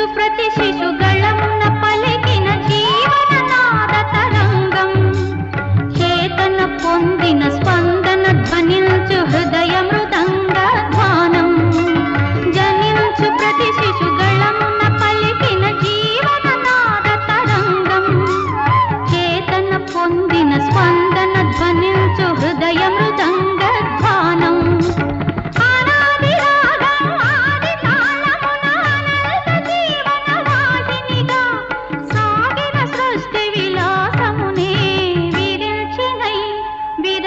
శిశు ప్రతి శిశుగా